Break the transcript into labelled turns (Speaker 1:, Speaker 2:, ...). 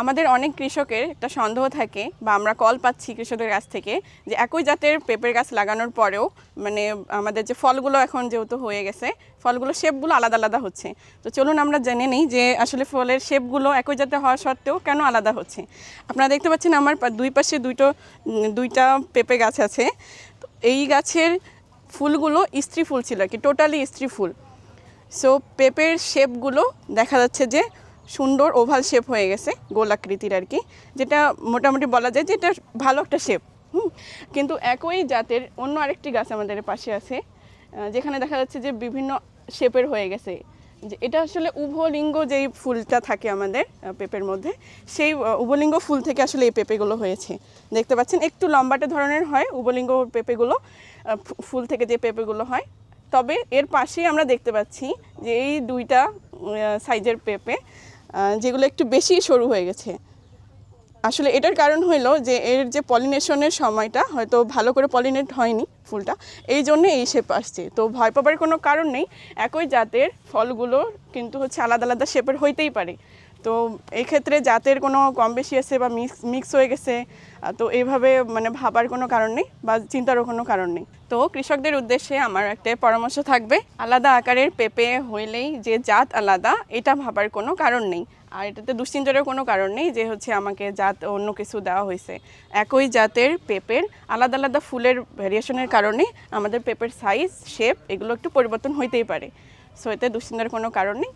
Speaker 1: আমাদের অনেক কৃষকের একটা সন্দেহ থাকে বা আমরা কল পাচ্ছি কৃষকদের কাছ থেকে যে একই জাতের পেঁপের গাছ লাগানোর পরেও মানে আমাদের যে ফলগুলো এখন যেহেতু হয়ে গেছে, ফলগুলো শেপগুলো আলাদা আলাদা হচ্ছে। তো চলুন আমরা জেনে নিই যে আসলে ফলের শেপগুলো একই জাতের হওয়া সত্ত্বেও কেন আলাদা হচ্ছে। আপনারা দেখতে পাচ্ছেন আমার দুই পাশে দুইটো দুইটা পেঁপে গাছ আছে। এই গাছের ফুলগুলো স্ত্রী ফুল ছিল আর কি টোটালি স্ত্রী ফুল। সো পেঁপের শেপগুলো দেখা যাচ্ছে যে সুন্দর ওভাল শেপ হয়ে গেছে গোলাকৃতির আর কি, যেটা মোটামুটি বলা যায় যে এটা ভালো একটা শেপ, হুম। কিন্তু একই জাতের অন্য আরেকটি গাছ আমাদের পাশে আছে যেখানে দেখা যাচ্ছে যে বিভিন্ন শেপের হয়ে গেছে। যে এটা আসলে উভলিঙ্গ যেই ফুলটা থাকে আমাদের পেঁপের মধ্যে, সেই উভলিঙ্গ ফুল থেকে আসলে এই পেঁপেগুলো হয়েছে। দেখতে পাচ্ছেন, একটু লম্বাটে ধরনের হয় উভলিঙ্গ পেঁপেগুলো ফুল থেকে যে পেঁপেগুলো হয়। তবে এর পাশেই আমরা দেখতে পাচ্ছি যে এই দুইটা সাইজের পেঁপে যেগুলো একটু বেশি সরু হয়ে গেছে। আসলে এটার কারণ হইল যে এর যে পলিনেশনের সময়টা হয়তো ভালো করে পলিনেট হয়নি ফুলটা, এই জন্যে এই শেপ আসছে। তো ভয় পাবার কোনো কারণ নেই, একই জাতের ফলগুলো কিন্তু হচ্ছে আলাদা আলাদা শেপের হইতেই পারে। তো এই ক্ষেত্রে জাতের কোনো কম বেশি আছে বা মিক্স মিক্স হয়ে গেছে তো এইভাবে মানে ভাবার কোনো কারণ নেই বা চিন্তারও কোনো কারণ নেই। তো কৃষকদের উদ্দেশ্যে আমার একটা পরামর্শ থাকবে, আলাদা আকারের পেঁপে হইলেই যে জাত আলাদা, এটা ভাবার কোনো কারণ নেই। আর এটাতে দুশ্চিন্তারও কোনো কারণ নেই যে হচ্ছে আমাকে জাত অন্য কিছু দেওয়া হয়েছে। একই জাতের পেঁপের আলাদা আলাদা ফুলের ভ্যারিয়েশনের কারণে আমাদের পেঁপের সাইজ শেপ এগুলো একটু পরিবর্তন হইতেই পারে। সো এতে দুশ্চিন্তার কোনো কারণ নেই।